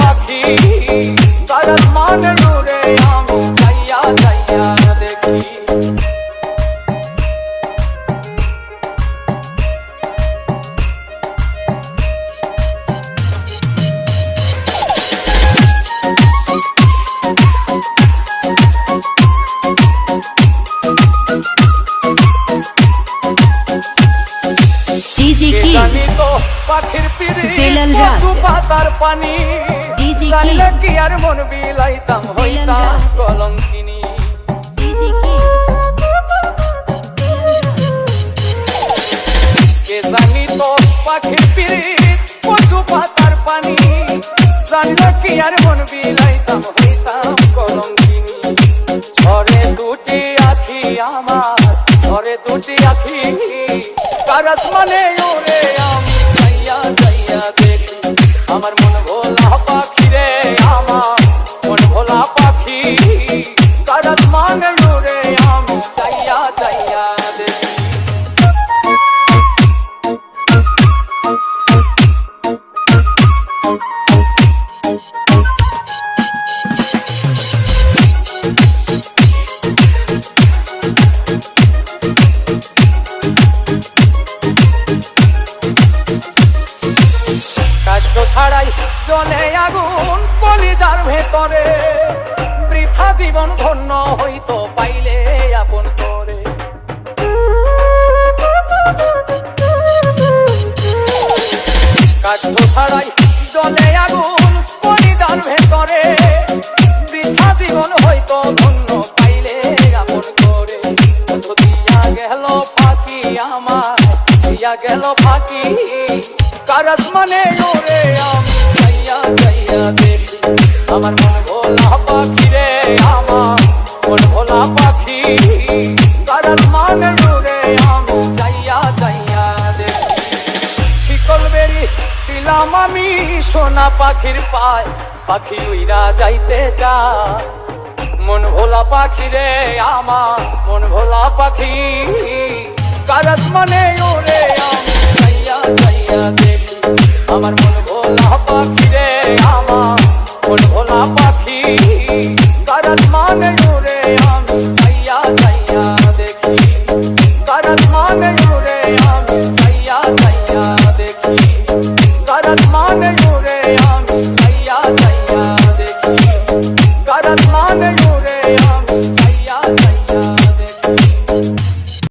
পাখি কারস মানে ওরে আমি যাইয়া যাইয়া দেখি। জানি তো পাখির পিড়ি। কচু পাতার পানি? জানলে কি আর মন বিলাইতাম হইতাম। কলঙ্কিনী কে জানি তো পাখির পিড়ি কচু পাতার পানি জানলে কি আর মন বিলাইতাম হইতাম কলঙ্কিনী ঝরে দুটি আখি আমার ঝরে দুটি আখি কারস মানে ওরে জলে আগুন কলিজার ভেতরে। বৃথা জীবন ধন্য হইতো পাইলে আপন করে। কষ্ট ছাড়াই জলে আগুন কলিজার ভেতরে। বৃথা জীবন হইতো ধন্য পাইলে আপন করে। দিয়া গেল ফাঁকি আমার, দিয়া গেল ফাঁকি। কারস মানে ওরে আমি। যাইয়া যাইয়া দেখি আমার মন ভোলা পাখি রে আমার মন ভোলা পাখি। কারস মানে ওরে আমি। যাইয়া যাইয়া দেখি শিকল বেরি দিলাম আমি সোনা পাখির পায়। পাখি উইরা যাইতে যায় মন ভোলা পাখি রে আমার মন ভোলা পাখি। কারস মানে ওরে আমি। যাইয়া দেখি আমার মন ভোলা পাখি রে আমার পাখি। মানে আমি